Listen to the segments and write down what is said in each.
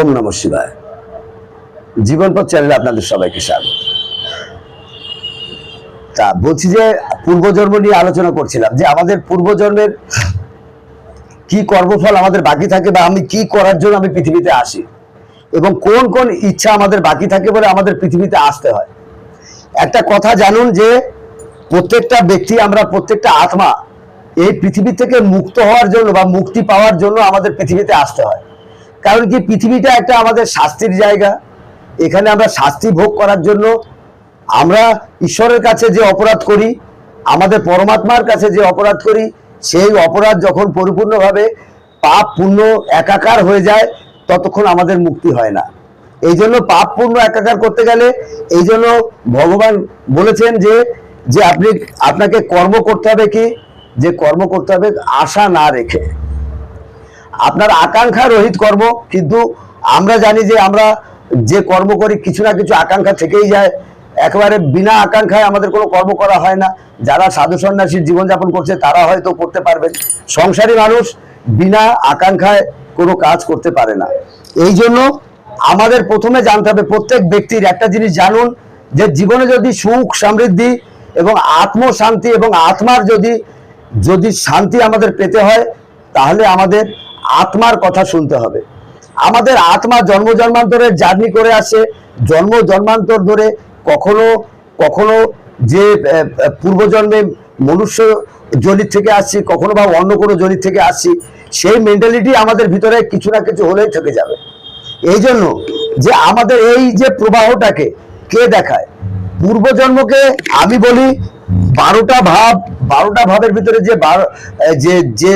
ওম নম শিবায়। জীবনপথ চ্যানেলে আপনাদের সবাইকে স্বাগত। তা বলছি যে, পূর্বজন্ম নিয়ে আলোচনা করছিলাম যে, আমাদের পূর্বজন্মের কি কর্মফল আমাদের বাকি থাকে বা আমি কি করার জন্য আমি পৃথিবীতে আসি? এবং কোন কোন ইচ্ছা আমাদের বাকি থাকে বলে আমাদের পৃথিবীতে আসতে হয়? একটা কথা জানুন যে, প্রত্যেকটা ব্যক্তি আমরা, প্রত্যেকটা আত্মা এই পৃথিবী থেকে মুক্ত হওয়ার জন্য বা মুক্তি পাওয়ার জন্য আমাদের পৃথিবীতে আসতে হয়। কারণ কি পৃথিবীটা একটা আমাদের শাস্তির জায়গা। এখানে আমরা শাস্তি ভোগ করার জন্য আমরা ঈশ্বরের কাছে যে অপরাধ করি, আমাদের পরমাত্মার কাছে যে অপরাধ করি, সেই অপরাধ যখন পরিপূর্ণভাবে পাপ পূর্ণ একাকার হয়ে যায়, ততক্ষণ আমাদের মুক্তি হয় না। এই জন্য পাপ পূর্ণ একাকার করতে গেলে এই জন্য ভগবান বলেছেন যে যে আপনি, আপনাকে কর্ম করতে হবে কি? যে কর্ম করতে হবে আশা না রেখে। আপনার আকাঙ্ক্ষা রহিত কর্ম কিন্তু আমরা জানি যে আমরা যে কর্ম করি, কিছু না কিছু আকাঙ্ক্ষা থেকেই যায়। একেবারে বিনা আকাঙ্ক্ষায় আমাদের কোনো কর্ম করা হয় না। যারা সাধু সন্ন্যাসীর জীবনযাপন করছে, তারা হয়তো করতে পারবেন। সংসারী মানুষ বিনা আকাঙ্ক্ষায় কোনো কাজ করতে পারে না। এই জন্য আমাদের প্রথমে জানতে হবে, প্রত্যেক ব্যক্তির একটা জিনিস জানুন, যে জীবনে যদি সুখ, সমৃদ্ধি এবং আত্মশান্তি এবং আত্মার যদি যদি শান্তি আমাদের পেতে হয়, তাহলে আমাদের আত্মার কথা শুনতে হবে। আমাদের আত্মা জন্ম জন্মান্তরের জার্নি করে আসে, জন্ম জন্মান্তর ধরে কখনো কখনো যে পূর্বজন্মে মনুষ্য জনিত থেকে আসছি, কখনো বা অন্য কোনো জনিত থেকে আসছি, সেই মেন্টালিটি আমাদের ভিতরে কিছু না কিছু হলেই থেকে যাবে। এই জন্য যে আমাদের এই যে প্রবাহটাকে কে দেখায়? পূর্বজন্মকে আমি বলি বারোটা ভাব বারোটা ভাবের ভিতরে যে যে যে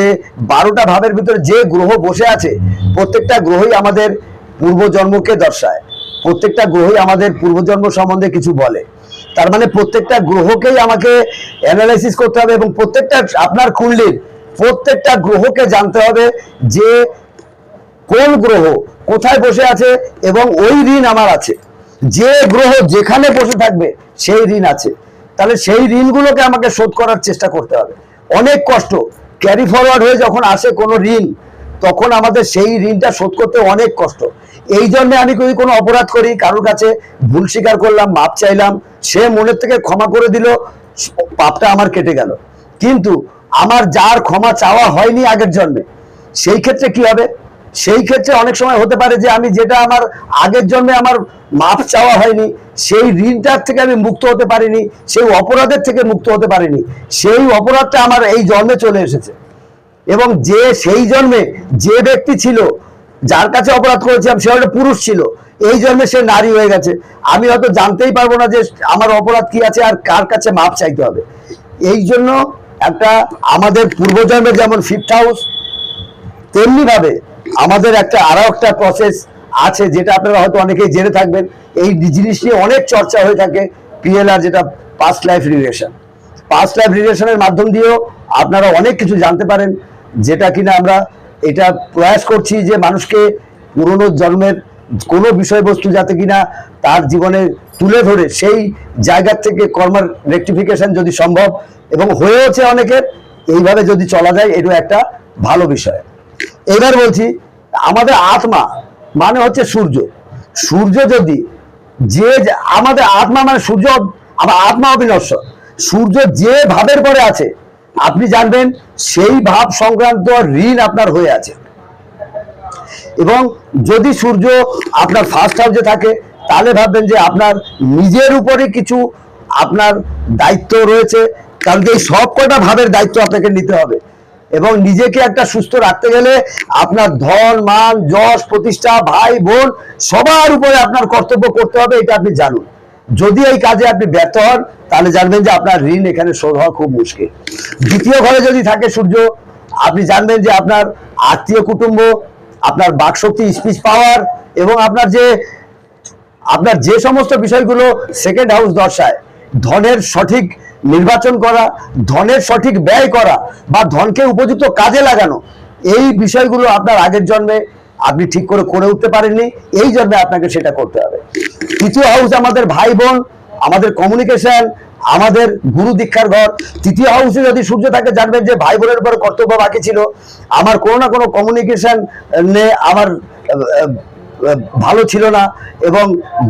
বারোটা ভাবের ভিতরে যে গ্রহ বসে আছে, প্রত্যেকটা গ্রহই আমাদের পূর্বজন্মকে দর্শায়। প্রত্যেকটা গ্রহই আমাদের পূর্বজন্ম সম্বন্ধে কিছু বলে। তার মানে প্রত্যেকটা গ্রহকেই আমাকে অ্যানালাইসিস করতে হবে এবং প্রত্যেকটা আপনার কুণ্ডলীর প্রত্যেকটা গ্রহকে জানতে হবে যে কোন গ্রহ কোথায় বসে আছে এবং ওই ঋণ আমার আছে। যে গ্রহ যেখানে বসে থাকবে, সেই ঋণ আছে। তাহলে সেই ঋণগুলোকে আমাকে শোধ করার চেষ্টা করতে হবে। অনেক কষ্ট। ক্যারি ফরওয়ার্ড হয়ে যখন আসে কোনো ঋণ, তখন আমাদের সেই ঋণটা শোধ করতে অনেক কষ্ট। এই জন্য আমি যদি কোনো অপরাধ করি, কারোর কাছে ভুল স্বীকার করলাম, মাপ চাইলাম, সে মনের থেকে ক্ষমা করে দিল, পাপটা আমার কেটে গেল। কিন্তু আমার যার ক্ষমা চাওয়া হয়নি আগের জন্মে সেই ক্ষেত্রে কি হবে? সেই ক্ষেত্রে অনেক সময় হতে পারে যে আমি যেটা আমার আগের জন্মে আমার মাপ চাওয়া হয়নি, সেই ঋণটার থেকে আমি মুক্ত হতে পারিনি, সেই অপরাধের থেকে মুক্ত হতে পারিনি, সেই অপরাধটা আমার এই জন্মে চলে এসেছে। এবং যে সেই জন্মে যে ব্যক্তি ছিল, যার কাছে অপরাধ করেছিলাম, সে হয়তো পুরুষ ছিল, এই জন্মে সে নারী হয়ে গেছে। আমি হয়তো জানতেই পারব না যে আমার অপরাধ কি আছে আর কার কাছে মাপ চাইতে হবে। এই জন্য একটা আমাদের পূর্বজন্মের যেমন ফিফথ হাউস তেমনি ভাবে আমাদের একটা আরও একটা প্রসেস আছে যেটা আপনারা হয়তো অনেকেই জেনে থাকবেন। এই জিনিস নিয়ে অনেক চর্চা হয়ে থাকে পিএলআর যেটা past life relation past life রিলেশনের মাধ্যম দিয়েও আপনারা অনেক কিছু জানতে পারেন, যেটা কিনা আমরা এটা প্রয়াস করছি যে মানুষকে পুরনো জন্মের কোনো বিষয়বস্তু যাতে কিনা তার জীবনে তুলে ধরে সেই জায়গার থেকে কর্মার রেক্টিফিকেশন যদি সম্ভব এবং হয়েওছে অনেকের, এইভাবে যদি চলা যায় এটা একটা ভালো বিষয়। এবার বলছি, আমাদের আত্মা মানে হচ্ছে সূর্য। সূর্য যদি যে আমাদের আত্মা মানে সূর্য, আমার আত্মা অবিনশ্বর। সূর্য যে ভাবের পরে আছে, আপনি জানবেন সেই ভাব সংক্রান্ত ঋণ আপনার হয়ে আছে। এবং যদি সূর্য আপনার ফার্স্ট হাউসে থাকে, তাহলে ভাববেন যে আপনার নিজের উপরে কিছু আপনার দায়িত্ব রয়েছে, কারণ এই সব কটা ভাবের দায়িত্ব আপনাকে নিতে হবে। এবং নিজেকে একটা সুস্থ রাখতে গেলে আপনার ধন, মান, যশ, প্রতিষ্ঠা, ভাই, বোন, সবার উপরে আপনার কর্তব্য করতে হবে, এটা আপনি জানুন। যদি এই কাজে আপনি ব্যর্থ হন, তাহলে জানবেন যে আপনার ঋণ এখানে শোধ হওয়া খুব মুশকিল। দ্বিতীয় ঘরে যদি থাকে সূর্য, আপনি জানবেন যে আপনার আত্মীয় কুটুম্ব, আপনার বাকশক্তি, স্পিচ পাওয়ার এবং আপনার যে আপনার যে সমস্ত বিষয়গুলো সেকেন্ড হাউস দর্শায় ধনের সঠিক নির্বাচন করা, ধনের সঠিক ব্যয় করা বা ধনকে উপযুক্ত কাজে লাগানো, এই বিষয়গুলো আপনার আগের জন্মে আপনি ঠিক করে করে উঠতে পারেননি, এই জন্মে আপনাকে সেটা করতে হবে। তৃতীয় হাউস আমাদের ভাই বোন আমাদের কমিউনিকেশন আমাদের গুরু দীক্ষার ঘর। তৃতীয় হাউসে যদি সূর্য থাকে, জানবেন যে ভাই বোনের উপর কর্তব্য বাকি ছিল। আমার কোনো না কোনো কমিউনিকেশন নে আমার ভালো ছিল না এবং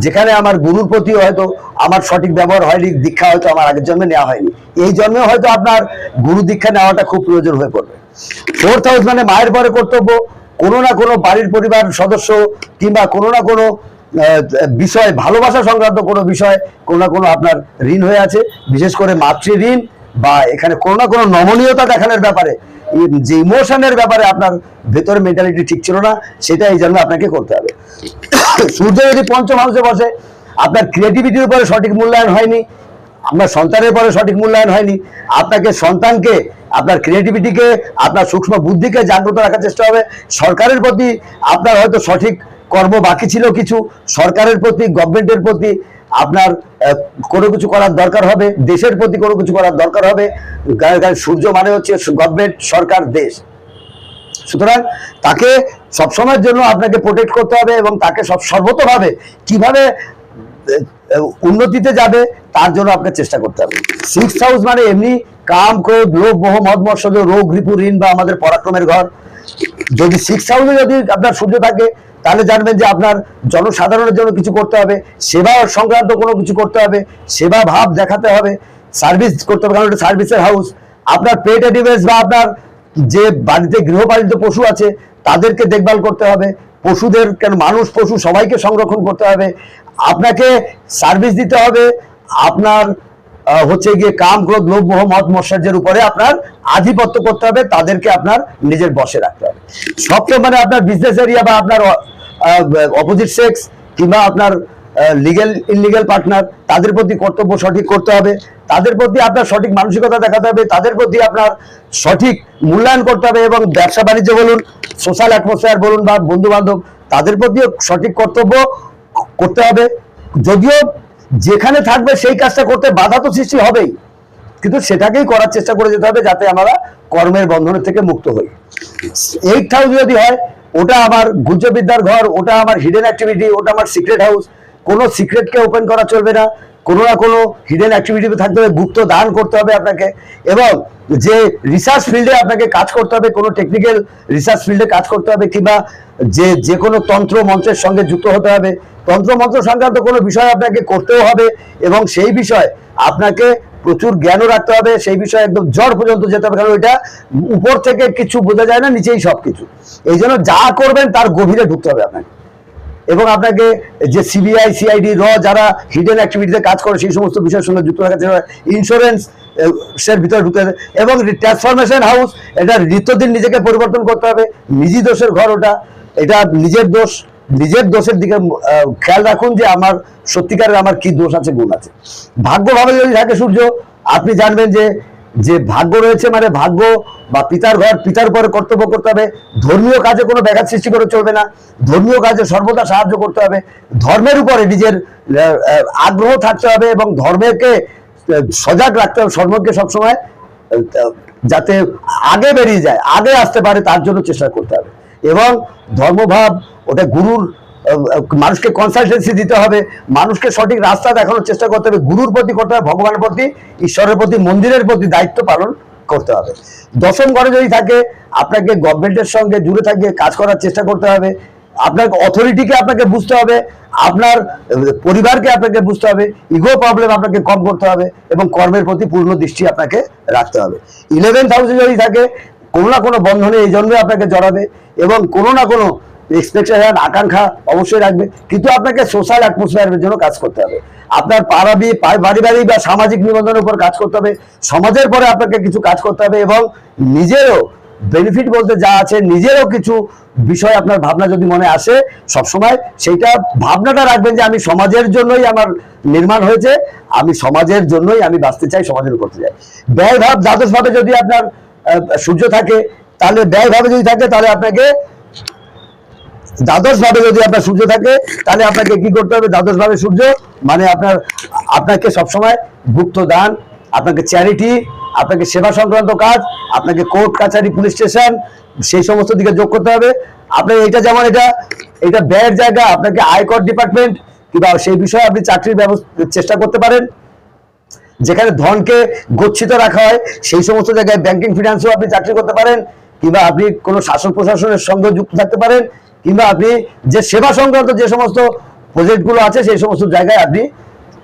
যেখানে আমার গুরুর প্রতি হয়তো আমার সঠিক ব্যবহার হয়নি, দীক্ষা হয়তো আমার আগের জন্মে নেওয়া হয়নি। এই জন্মে হয়তো আপনার গুরু দীক্ষা নেওয়াটা খুব প্রয়োজন হয়ে পড়বে। ফোর্থ হাউস মানে মায়ের পরে কর্তব্য, কোনো না কোনো বাড়ির পরিবার সদস্য কিংবা কোনো না কোনো বিষয়, ভালোবাসা সংক্রান্ত কোনো বিষয়, কোনো না কোনো আপনার ঋণ হয়ে আছে। বিশেষ করে মাতৃ ঋণ বা এখানে কোনো না কোনো নমনীয়তা দেখানোর ব্যাপারে যে ইমোশনের ব্যাপারে আপনার ভেতরে মেন্টালিটি ঠিক ছিল না সেটা এই জন্য আপনাকে করতে হবে। সূর্য যদি পঞ্চম হাউসে বসে, আপনার ক্রিয়েটিভিটির উপরে সঠিক মূল্যায়ন হয়নি, আপনার সন্তানের পরে সঠিক মূল্যায়ন হয়নি, আপনাকে সন্তানকে, আপনার ক্রিয়েটিভিটিকে আপনার সূক্ষ্ম বুদ্ধিকে জাগ্রত রাখার চেষ্টা হবে। সরকারের প্রতি আপনার হয়তো সঠিক কর্ম বাকি ছিল কিছু, সরকারের প্রতি গভর্নমেন্টের প্রতি আপনার কোনো কিছু করার দরকার হবে, দেশের প্রতি কোনো কিছু করার দরকার হবে। সূর্য মানে হচ্ছে গভর্নমেন্ট সরকার, দেশ। সুতরাং তাকে সবসময়ের জন্য আপনাকে প্রোটেক্ট করতে হবে এবং তাকে সব সর্বতভাবে কীভাবে উন্নতিতে যাবে তার জন্য আপনাকে চেষ্টা করতে হবে। সিক্স হাউস মানে এমনি কাম, ক্রোধ, লোভ, মোহ মদ মৎসর্য রোগ, রিপু, ঋণ বা আমাদের পরাক্রমের ঘর। যদি সিক্স হাউসে যদি আপনার সূর্য থাকে তাহলে জানবেন যে আপনার জনসাধারণের জন্য কিছু করতে হবে, সেবা সংক্রান্ত কোনো কিছু করতে হবে, সেবা ভাব দেখাতে হবে সার্ভিস করতে হবে, কারণ এটা সার্ভিসের হাউস আপনার পেট অ্যানিমেলস বা আপনার যে বাড়িতে গৃহপালিত পশু আছে, তাদেরকে দেখভাল করতে হবে, পশুদের, কেন মানুষ, পশু সবাইকে সংরক্ষণ করতে হবে। আপনাকে সার্ভিস দিতে হবে, আপনার হচ্ছে গিয়ে কাম, ক্রোধ, লোভ, মোহ মত মৎসর্যের উপরে আপনার আধিপত্য করতে হবে, তাদেরকে আপনার নিজের বসে রাখতে হবে। সপ্তম মানে আপনার বিজনেস এরিয়া বা আপনার অপোজিট সেক্স কিংবা আপনার লিগেল ইনলিগেল পার্টনার তাদের প্রতি কর্তব্য সঠিক করতে হবে। তাদের প্রতি আপনার সঠিক মানসিকতা দেখাতে হবে, তাদের প্রতি আপনার সঠিক মূল্যায়ন করতে হবে এবং ব্যবসা বাণিজ্য বলুন সোশ্যাল অ্যাটমসফিয়ার বলুন বা বন্ধু বান্ধব তাদের প্রতিও সঠিক কর্তব্য করতে হবে। যদিও যেখানে থাকবে সেই কাজটা করতে বাধা তো সৃষ্টি হবেই। কিন্তু সেটাকেই করার চেষ্টা করে যেতে হবে যাতে আমরা কর্মের বন্ধনের থেকে মুক্ত হই। এইট হাউস যদি হয়, ওটা আমার গুজ্জবিদ্যার ঘর, ওটা আমার হিডেন অ্যাক্টিভিটি ওটা আমার সিক্রেট হাউস কোনো সিক্রেটকে ওপেন করা চলবে না। কোনো না কোনো হিডেন অ্যাক্টিভিটিতে থাকতে হবে, গুপ্ত দান করতে হবে আপনাকে এবং যে রিসার্চ ফিল্ডে আপনাকে কাজ করতে হবে, কোনো টেকনিক্যাল রিসার্চ ফিল্ডে কাজ করতে হবে কিংবা যে যে কোনো তন্ত্র মন্ত্রের সঙ্গে যুক্ত হতে হবে। তন্ত্র মন্ত্র সংক্রান্ত কোনো বিষয় আপনাকে করতেও হবে এবং সেই বিষয় আপনাকে প্রচুর জ্ঞানও রাখতে হবে, সেই বিষয়ে একদম জড় পর্যন্ত যেতে হবে, কারণ ওইটা উপর থেকে কিছু বোঝা যায় না, নিচেই সব কিছু এই জন্য যা করবেন তার গভীরে ঢুকতে হবে আপনাকে। এবং আপনাকে যে সিবিআই সিআইডি র যারা হিডেন অ্যাক্টিভিটিতে কাজ করে, সেই সমস্ত বিষয়ের সঙ্গে যুক্ত যাবে ইন্স্যুরেন্স সের ভিতরে ঢুকতে হবে এবং ট্রান্সফরমেশন হাউস এটা নিত্যদিন নিজেকে পরিবর্তন করতে হবে। নিজি দোষের ঘর ওটা। এটা নিজের দোষ। নিজের দোষের দিকে খেয়াল রাখুন যে আমার সত্যিকারের আমার কি দোষ আছে, গুণ আছে। ভাগ্যভাবে যদি থাকে সূর্য, আপনি জানবেন যে যে ভাগ্য রয়েছে মানে ভাগ্য বা পিতার ঘর পিতার উপরে কর্তব্য করতে হবে। ধর্মীয় কাজে কোনো ব্যাঘাত সৃষ্টি করে চলবে না। ধর্মীয় কাজে সর্বদা সাহায্য করতে হবে। ধর্মের উপরে নিজের আগ্রহ থাকতে হবে এবং ধর্মেরকে আহ, সজাগ রাখতে হবে। ধর্মকে সবসময় যাতে আগে বেরিয়ে যায় আগে আসতে পারে তার জন্য চেষ্টা করতে হবে। এবং ধর্মভাব ওটা গুরুর মানুষকে কনসালটেন্সি দিতে হবে, মানুষকে সঠিক রাস্তা দেখানোর চেষ্টা করতে হবে, গুরুর প্রতি করতে হবে, ভগবানের প্রতি, ঈশ্বরের প্রতি, মন্দিরের প্রতি দায়িত্ব পালন করতে হবে। দশম ঘরে যদি থাকে, আপনাকে গভর্নমেন্টের সঙ্গে জুড়ে থাকে, কাজ করার চেষ্টা করতে হবে, আপনার অথরিটিকে আপনাকে বুঝতে হবে, আপনার পরিবারকে আপনাকে বুঝতে হবে ইগো প্রবলেম আপনাকে কম করতে হবে এবং কর্মের প্রতি পূর্ণ দৃষ্টি আপনাকে রাখতে হবে। ইলেভেন্থ হাউসে যদি থাকে, কোনো না কোনো বন্ধনে এই জন্যই আপনাকে জড়াবে এবং কোনো না কোনো এক্সপেকটেশন আকাঙ্ক্ষা অবশ্যই রাখবে। কিন্তু আপনাকে সোশ্যাল অ্যাটমসফিয়ারের জন্য কাজ করতে হবে। আপনার পাড়াবি পারিবারিক বা সামাজিক নিবন্ধনের উপর কাজ করতে হবে। সমাজের পরে আপনাকে কিছু কাজ করতে হবে এবং নিজেরও বেনিফিট বলতে যা আছে, নিজেরও কিছু বিষয় আপনার ভাবনা যদি মনে আসে সবসময়, সেইটা ভাবনাটা রাখবেন যে আমি সমাজের জন্যই আমার নির্মাণ হয়েছে, আমি সমাজের জন্যই আমি বাঁচতে চাই, সমাজের করতে চাই। ব্যয় ভাব দ্বাদশ ভাবে যদি আপনার সূর্য থাকে, তাহলে ব্যয়ভাবে যদি থাকে, তাহলে আপনাকে দ্বাদশ ভাবে যদি আপনার সূর্য থাকে, তাহলে আপনাকে কি করতে হবে? দ্বাদশ ভাবে সূর্য মানে আপনার, আপনাকে সবসময় গুপ্ত দান আপনাকে চ্যারিটি আপনাকে সেবা সংক্রান্ত কাজ, আপনাকে কোর্ট, কাছারি পুলিশ স্টেশন সেই সমস্ত দিকে যোগ করতে হবে। আপনার এটা যেমন এটা এটা ব্যয়ের জায়গা, আপনাকে আয়কর ডিপার্টমেন্ট কিংবা সেই বিষয়ে আপনি চাকরির ব্যবস্থা, চেষ্টা করতে পারেন। যেখানে ধনকে গচ্ছিত রাখা হয়, সেই সমস্ত জায়গায় ব্যাংকিং ফিনান্সেও আপনি চাকরি করতে পারেন, কিংবা আপনি কোনো শাসন প্রশাসনের সঙ্গে যুক্ত থাকতে পারেন। কিংবা আপনি যে সেবা সংক্রান্ত যে সমস্ত প্রজেক্টগুলো আছে, সেই সমস্ত জায়গায় আপনি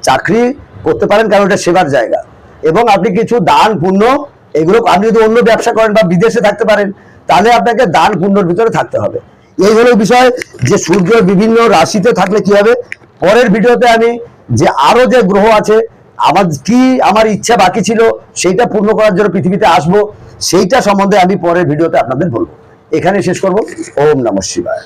চাকরি করতে পারেন, কারণ এটা সেবার জায়গা। এবং আপনি কিছু দান, পুণ্য, এগুলো আপনি যদি অন্য ব্যবসা করেন বা বিদেশে থাকতে পারেন, তাহলে আপনাকে দান, পুণ্যর ভিতরে থাকতে হবে। এই হলো বিষয়, যে সূর্য বিভিন্ন রাশিতে থাকলে কি হবে? পরের ভিডিওতে আমি যে আরও যে গ্রহ আছে, আমার কি আমার ইচ্ছা বাকি ছিল, সেইটা পূর্ণ করার জন্য পৃথিবীতে আসব, সেইটা সম্বন্ধে আমি পরের ভিডিওতে আপনাদের বলব। এখানে শেষ করব। ওম নম শিবায়।